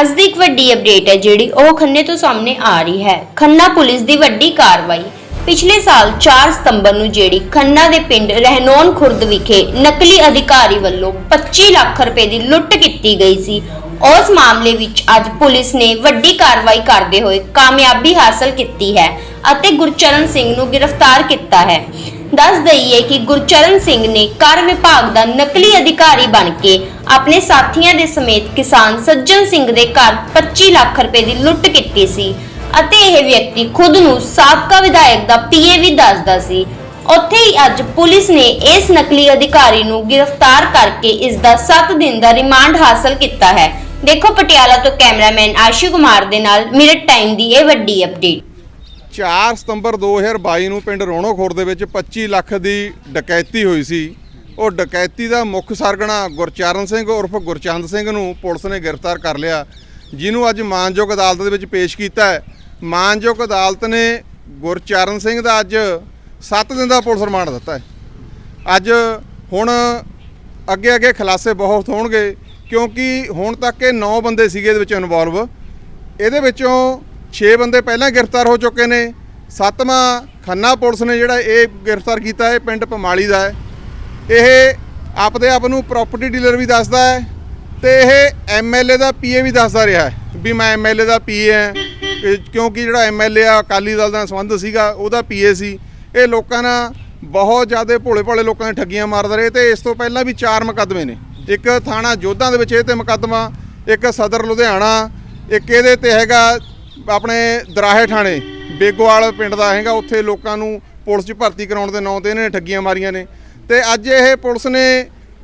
ਅੱਜ ਦੀ ਇੱਕ ਵੱਡੀ ਅਪਡੇਟ ਹੈ ਜਿਹੜੀ ਉਹ ਖੰਨੇ ਤੋਂ ਸਾਹਮਣੇ ਆ ਰਹੀ ਹੈ। ਖੰਨਾ ਪੁਲਿਸ ਦੀ ਵੱਡੀ ਕਾਰਵਾਈ। ਪਿਛਲੇ ਸਾਲ 4 ਸਤੰਬਰ ਨੂੰ ਜਿਹੜੀ ਖੰਨਾ ਦੇ ਪਿੰਡ ਰਹਿਨੌਨ ਖੁਰਦ ਵਿਖੇ ਨਕਲੀ ਅਧਿਕਾਰੀ ਵੱਲੋਂ 25 ਲੱਖ ਰੁਪਏ ਦੀ ਲੁੱਟ ਕੀਤੀ ਗਈ ਸੀ। ਉਸ ਮਾਮਲੇ ਵਿੱਚ ਅੱਜ ਪੁਲਿਸ ਨੇ ਵੱਡੀ ਕਾਰਵਾਈ ਕਰਦੇ ਹੋਏ ਕਾਮਯਾਬੀ ਹਾਸਲ ਕੀਤੀ ਹੈ ਅਤੇ ਗੁਰਚਰਨ ਸਿੰਘ ਨੂੰ ਗ੍ਰਿਫਤਾਰ ਕੀਤਾ ਹੈ। ਦੱਸ ਦਈਏ ਕਿ ਗੁਰਚਰਨ ਸਿੰਘ ਨੇ ਕਰ ਵਿਭਾਗ ਦਾ ਨਕਲੀ ਅਧਿਕਾਰੀ ਬਣ ਕੇ ਆਪਣੇ ਸਾਥੀਆਂ ਦੇ ਸਮੇਤ ਕਿਸਾਨ ਸੱਜਣ ਸਿੰਘ ਦੇ ਘਰ 25 ਲੱਖ ਰੁਪਏ ਦੀ ਲੁੱਟ ਕੀਤੀ ਸੀ ਅਤੇ ਇਹ ਵਿਅਕਤੀ ਖੁਦ ਨੂੰ ਸਾਬਕਾ ਵਿਧਾਇਕ ਦਾ ਪੀਏ ਵੀ ਦੱਸਦਾ ਸੀ। ਉੱਥੇ ਹੀ ਅੱਜ ਪੁਲਿਸ ਨੇ ਇਸ ਨਕਲੀ ਅਧਿਕਾਰੀ ਨੂੰ ਗ੍ਰਿਫਤਾਰ ਕਰਕੇ ਇਸ ਦਾ 7 ਦਿਨ ਦਾ ਰਿਮਾਂਡ ਹਾਸਲ ਕੀਤਾ ਹੈ। ਦੇਖੋ ਪਟਿਆਲਾ ਤੋਂ ਕੈਮਰਾਮੈਨ ਆਸ਼ੂ ਕੁਮਾਰ ਦੇ ਨਾਲ ਮਿਰਟ ਟਾਈਮ ਦੀ ਇਹ ਵੱਡੀ ਅਪਡੇਟ 4 ਸਤੰਬਰ 2022 ਨੂੰ ਪਿੰਡ ਰੋਣੋ ਖੁਰਦ ਦੇ ਵਿੱਚ 25 ਲੱਖ ਦੀ ਡਕੈਤੀ ਹੋਈ ਸੀ। ਉਹ ਡਕੈਤੀ ਦਾ ਮੁੱਖ ਸਰਗਣਾ ਗੁਰਚਰਨ ਸਿੰਘ ਉਰਫ ਗੁਰਚੰਦ ਸਿੰਘ ਨੂੰ ਪੁਲਿਸ ਨੇ ਗ੍ਰਿਫਤਾਰ ਕਰ ਲਿਆ, ਜਿਹਨੂੰ ਅੱਜ ਮਾਨਯੋਗ ਅਦਾਲਤ ਦੇ ਵਿੱਚ ਪੇਸ਼ ਕੀਤਾ ਹੈ। ਮਾਨਯੋਗ ਅਦਾਲਤ ਨੇ ਗੁਰਚਰਨ ਸਿੰਘ ਦਾ ਅੱਜ 7 ਦਿਨ ਦਾ ਪੁਲਿਸ ਰਿਮਾਂਡ ਦਿੱਤਾ ਹੈ। ਅੱਜ ਹੁਣ ਅੱਗੇ ਅੱਗੇ ਖੁਲਾਸੇ ਬਹੁਤ ਹੋਣਗੇ, ਕਿਉਂਕਿ ਹੁਣ ਤੱਕ ਇਹ 9 ਬੰਦੇ ਸੀਗੇ ਇਹਦੇ ਵਿੱਚ ਇਨਵੋਲਵ ਇਹਦੇ ਵਿੱਚੋਂ 6 ਬੰਦੇ ਪਹਿਲਾਂ ਗ੍ਰਿਫਤਾਰ ਹੋ ਚੁੱਕੇ ਨੇ। ਸੱਤਵਾਂ ਖੰਨਾ ਪੁਲਿਸ ਨੇ ਜਿਹੜਾ ਇਹ ਗ੍ਰਿਫਤਾਰ ਕੀਤਾ ਹੈ, ਪਿੰਡ ਪਮਾਲੀ ਦਾ ਹੈ। ਇਹ ਆਪਦੇ ਆਪ ਨੂੰ ਪ੍ਰਾਪਰਟੀ ਡੀਲਰ ਵੀ ਦੱਸਦਾ ਹੈ ਤੇ ਇਹ ਐਮਐਲਏ ਦਾ ਪੀਏ ਵੀ ਦੱਸਦਾ ਰਿਹਾ ਹੈ ਵੀ ਮੈਂ ਐਮਐਲਏ ਦਾ ਪੀਏ ਹਾਂ। ਕਿਉਂਕਿ ਜਿਹੜਾ ਐਮਐਲਏ ਆ, ਅਕਾਲੀ ਦਲ ਦਾ ਸੰਬੰਧ ਸੀਗਾ, ਉਹਦਾ ਪੀਏ ਸੀ। ਇਹ ਲੋਕਾਂ ਨਾਲ ਬਹੁਤ ਜ਼ਿਆਦਾ ਭੋਲੇ ਭਾਲੇ ਲੋਕਾਂ ਨੇ ਠੱਗੀਆਂ ਮਾਰਦਾ ਰਹੇ ਤੇ ਇਸ ਤੋਂ ਪਹਿਲਾਂ ਵੀ ਚਾਰ ਮੁਕੱਦਮੇ ਨੇ। ਇੱਕ ਥਾਣਾ ਜੋਧਾਂ ਦੇ ਵਿੱਚ ਇਹ ਤੇ ਮੁਕੱਦਮਾ, ਇੱਕ ਸਦਰ ਲੁਧਿਆਣਾ, ਇੱਕ ਇਹਦੇ ਤੇ ਹੈਗਾ ਆਪਣੇ ਦਰਾਹੇ ਥਾਣੇ ਬੇਗੋਵਾਲ ਪਿੰਡ ਦਾ ਹੈਗਾ, ਉੱਥੇ ਲੋਕਾਂ ਨੂੰ ਪੁਲਿਸ 'ਚ ਭਰਤੀ ਕਰਾਉਣ ਦੇ ਨਾਂ ਤੇ ਇਹਨਾਂ ਨੇ ਠੱਗੀਆਂ ਮਾਰੀਆਂ ਨੇ। ਤੇ ਅੱਜ ਇਹ ਪੁਲਿਸ ਨੇ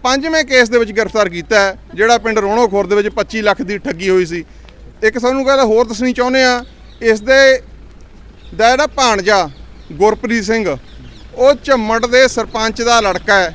ਪੰਜਵੇਂ ਕੇਸ ਦੇ ਵਿੱਚ ਗ੍ਰਿਫਤਾਰ ਕੀਤਾ ਜਿਹੜਾ ਪਿੰਡ ਰੋਣੋ ਖੁਰ ਦੇ ਵਿੱਚ 25 ਲੱਖ ਦੀ ਠੱਗੀ ਹੋਈ ਸੀ। ਇੱਕ ਸਾਨੂੰ ਗੱਲ ਹੋਰ ਦੱਸਣੀ ਚਾਹੁੰਦੇ ਆ ਇਸ ਦੇ ਦਾ ਜਿਹੜਾ ਭਾਣਜਾ ਗੁਰਪ੍ਰੀਤ ਸਿੰਘ, ਉਹ ਝੰਮੜ ਦੇ ਸਰਪੰਚ ਦਾ ਲੜਕਾ ਹੈ।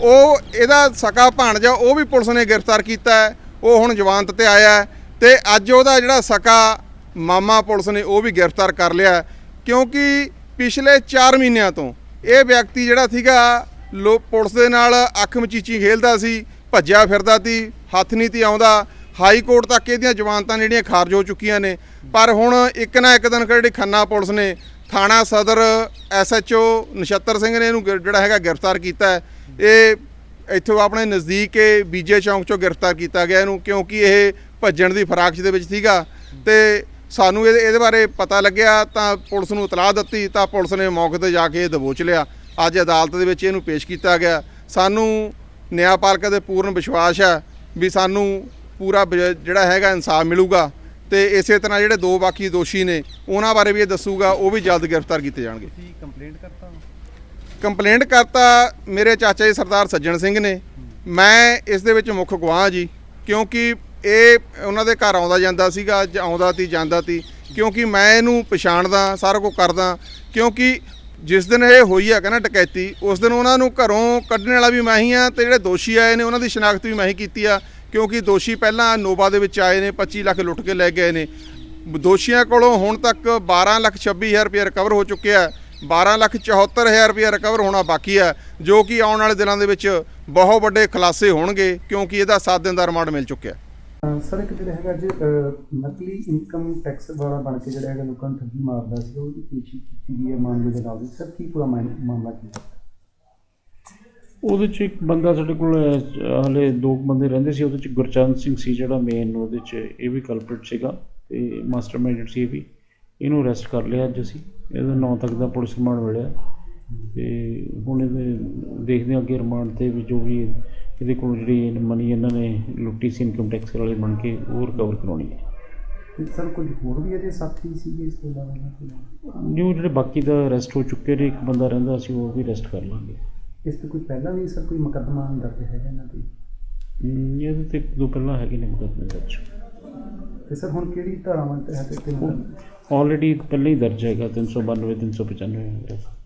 ਉਹ ਇਹਦਾ ਸਕਾ ਭਾਣਜਾ, ਉਹ ਵੀ ਪੁਲਿਸ ਨੇ ਗ੍ਰਿਫਤਾਰ ਕੀਤਾ ਹੈ। ਉਹ ਹੁਣ ਜਵਾਨਤ ਤੇ ਆਇਆ ਹੈ ਤੇ ਅੱਜ ਉਹਦਾ ਜਿਹੜਾ ਸਕਾ ਮਾਮਾ ਪੁਲਿਸ ਨੇ ਉਹ ਵੀ ਗ੍ਰਿਫਤਾਰ ਕਰ ਲਿਆ ਕਿਉਂਕਿ ਪਿਛਲੇ 4 ਮਹੀਨਿਆਂ ਤੋਂ ਇਹ ਵਿਅਕਤੀ ਜਿਹੜਾ ਸੀਗਾ, ਲੋ, ਪੁਲਿਸ ਦੇ ਨਾਲ ਅੱਖ ਮਚੀਚੀ ਖੇਲਦਾ ਸੀ, ਭੱਜਿਆ ਫਿਰਦਾ ਸੀ, ਹੱਥ ਨਹੀਂ ਤੀ ਆਉਂਦਾ। ਹਾਈ ਕੋਰਟ ਤੱਕ ਇਹਦੀਆਂ ਜ਼ਮਾਨਤਾਂ ਜਿਹੜੀਆਂ ਖਾਰਜ ਹੋ ਚੁੱਕੀਆਂ ਨੇ। ਪਰ ਹੁਣ ਇੱਕ ਨਾ ਇੱਕ ਦਿਨ ਜਿਹੜੀ ਖੰਨਾ ਪੁਲਿਸ ਨੇ ਥਾਣਾ ਸਦਰ ਐਸਐਚਓ ਨਛੱਤਰ ਸਿੰਘ ਨੇ ਇਹਨੂੰ ਗਿ- ਜਿਹੜਾ ਹੈਗਾ ਗ੍ਰਿਫਤਾਰ ਕੀਤਾ ਇਹ ਇੱਥੋਂ ਆਪਣੇ ਨਜ਼ਦੀਕ ਇਹ ਬੀਜੇ ਚੌਂਕ ਚੋਂ ਗ੍ਰਿਫਤਾਰ ਕੀਤਾ ਗਿਆ ਇਹਨੂੰ, ਕਿਉਂਕਿ ਇਹ ਭੱਜਣ ਦੀ ਫਰਾਕ ਦੇ ਵਿੱਚ ਸੀਗਾ। ਤੇ ਸਾਨੂੰ ਇਹਦੇ ਇਹਦੇ ਬਾਰੇ ਪਤਾ ਲੱਗਿਆ ਤਾਂ ਪੁਲਿਸ ਨੂੰ ਇਤਲਾਹ ਦਿੱਤੀ ਤਾਂ ਪੁਲਿਸ ਨੇ ਮੌਕੇ ਤੇ ਜਾ ਕੇ ਇਹ ਦਬੋਚ ਲਿਆ। ਅੱਜ ਅਦਾਲਤ ਦੇ ਵਿੱਚ ਇਹਨੂੰ ਪੇਸ਼ ਕੀਤਾ ਗਿਆ। ਸਾਨੂੰ ਨਿਆਂਪਾਲਕਾ ਦੇ ਪੂਰਨ ਵਿਸ਼ਵਾਸ ਹੈ ਵੀ ਸਾਨੂੰ ਪੂਰਾ ਜਿਹੜਾ ਹੈਗਾ ਇਨਸਾਫ ਮਿਲੂਗਾ ਤੇ ਇਸੇ ਤਰ੍ਹਾਂ ਜਿਹੜੇ ਦੋ ਬਾਕੀ ਦੋਸ਼ੀ ਨੇ ਉਹਨਾਂ ਬਾਰੇ ਵੀ ਇਹ ਦੱਸੂਗਾ ਉਹ ਵੀ ਜਲਦ ਗ੍ਰਿਫਤਾਰ ਕੀਤੇ ਜਾਣਗੇ। ਕੰਪਲੇਂਟ ਕਰਤਾ ਕੰਪਲੇਂਟ ਕਰਤਾ ਮੇਰੇ ਚਾਚਾ ਜੀ ਸਰਦਾਰ ਸੱਜਣ ਸਿੰਘ ਨੇ। ਮੈਂ ਇਸ ਦੇ ਵਿੱਚ ਮੁੱਖ ਗਵਾਹ ਜੀ ਕਿਉਂਕਿ ਇਹ ਉਹਨਾਂ ਦੇ ਘਰ ਆਉਂਦਾ ਜਾਂਦਾ ਸੀਗਾ ਆਉਂਦਾ ਤੀ, ਜਾਂਦਾ ਤੀ। ਕਿਉਂਕਿ ਮੈਂ ਇਹਨੂੰ ਪਛਾਣਦਾ, ਸਾਰਾ ਕੁਝ ਕਰਦਾ। ਕਿਉਂਕਿ ਜਿਸ ਦਿਨ ਇਹ ਹੋਈ ਆ ਕਹਿੰਦਾ ਡਕੈਤੀ, ਉਸ ਦਿਨ ਉਹਨਾਂ ਨੂੰ ਘਰੋਂ ਕੱਢਣ ਵਾਲਾ ਵੀ ਮੈਂ ਹੀ ਆ ਤੇ ਜਿਹੜੇ ਦੋਸ਼ੀ ਆਏ ਨੇ, ਉਹਨਾਂ ਦੀ ਸ਼ਨਾਖਤ ਵੀ ਮੈਂ ਹੀ ਕੀਤੀ ਆ। ਕਿਉਂਕਿ ਦੋਸ਼ੀ ਪਹਿਲਾਂ ਨੋਵਾ ਦੇ ਵਿੱਚ ਆਏ ਨੇ 25 ਲੱਖ ਲੁੱਟ ਕੇ ਲੈ ਗਏ ਨੇ। ਦੋਸ਼ੀਆਂ ਕੋਲੋਂ ਹੁਣ ਤੱਕ 12 ਲੱਖ 26 ਹਜ਼ਾਰ ਰੁਪਏ ਰਿਕਵਰ ਹੋ ਚੁੱਕਿਆ ਹੈ। 12 ਲੱਖ 74 ਹਜ਼ਾਰ ਰੁਪਏ ਰਿਕਵਰ ਹੋਣਾ ਬਾਕੀ ਹੈ, ਜੋ ਕਿ ਆਉਣ ਵਾਲੇ ਦਿਨਾਂ ਦੇ ਵਿੱਚ ਬਹੁਤ ਵੱਡੇ ਖੁਲਾਸੇ ਹੋਣਗੇ, ਕਿਉਂਕਿ ਇਹਦਾ 7 ਦਿਨ ਦਾ ਰਿਮਾਂਡ ਮਿਲ ਚੁੱਕਿਆ ਸਰ ਇੱਕ ਜਿਹੜਾ ਹੈਗਾ ਅੱਜ ਅਹ, ਨਕਲੀ ਇਨਕਮ ਟੈਕਸ ਵਾਲਾ ਬਣ ਕੇ ਜਿਹੜਾ ਹੈਗਾ ਲੋਕਾਂ ਨੂੰ ਠੱਗੀ ਮਾਰਦਾ ਸੀ ਉਹਦੀ ਪੇਸ਼ੀ ਕੀਤੀ ਗਈ ਹੈ ਮਾਮਲੇ ਦੇ ਨਾਲ। ਸਰ ਕੀ ਪੂਰਾ ਮਾਮਲਾ ਕੀ ਹੈ? ਉਹਦੇ ਚ ਇੱਕ ਬੰਦਾ ਸਾਡੇ ਕੋਲ ਅਹ, ਹਲੇ ਦੋ ਕੁ ਬੰਦੇ ਰਹਿੰਦੇ ਸੀ ਉਹਦੇ ਚ ਗੁਰਚਰਨ ਸਿੰਘ ਸੀ ਜਿਹੜਾ ਮੇਨ ਉਹਦੇ ਚ ਇਹ ਵੀ ਕਲਪਰੇਟ ਸੀਗਾ ਤੇ ਮਾਸਟਰਮਾਈਂਡ ਸੀ ਇਹ ਵੀ। ਇਹਨੂੰ ਅਰੈਸਟ ਕਰ ਲਿਆ ਅੱਜ ਅਸੀਂ। ਇਹਦਾ 9 ਤੱਕ ਦਾ ਪੁਲਿਸ ਰਿਮਾਂਡ ਮਿਲਿਆ। ਤੇ ਹੁਣ ਇਹਦੇ ਦੇਖਦੇ ਹਾਂ ਅੱਗੇ ਰਿਮਾਂਡ ਤੇ ਵੀ ਜੋ ਵੀ ਇਹਦੇ ਕੋਲ ਜਿਹੜੀ ਮਨੀ ਇਹਨਾਂ ਨੇ ਲੁੱਟੀ ਸੀ ਇਨਕਮ ਟੈਕਸ ਵਾਲੇ ਬਣ ਕੇ ਉਹ ਰਿਕਵਰ ਕਰਾਉਣੀ ਹੈ। ਸਰ ਕੁਝ ਹੋਰ ਵੀ ਇਹਦੇ ਸਾਥੀ ਸੀਗੇ ਇਸ ਤੋਂ ਇਲਾਵਾ? ਨਿਊ ਜਿਹੜੇ ਬਾਕੀ ਦਾ ਅਰੈਸਟ ਹੋ ਚੁੱਕੇ ਨੇ ਇੱਕ ਬੰਦਾ ਰਹਿੰਦਾ ਸੀ ਉਹ ਵੀ ਅਰੈਸਟ ਕਰ ਲਾਂਗੇ। ਇਸ ਤੋਂ ਕੋਈ ਪਹਿਲਾਂ ਵੀ ਸਰ ਕੋਈ ਮੁਕੱਦਮਾ ਦਰਜ ਹੈਗਾ ਇਹਨਾਂ ਤੇ? ਇਹਦੇ ਤੇ ਇੱਕ ਦੋ ਪਹਿਲਾਂ ਹੈਗੇ ਨੇ ਮੁਕੱਦਮੇ ਦਰਜ। ਤੇ ਸਰ ਹੁਣ ਕਿਹੜੀ ਧਾਰਾਵਾਂ ਤਹਿਤ ਤੇ ਆਲਰੇਡੀ ਪਹਿਲਾਂ ਹੀ ਦਰਜ ਹੈਗਾ 392 395 ਵਗੈਰਾ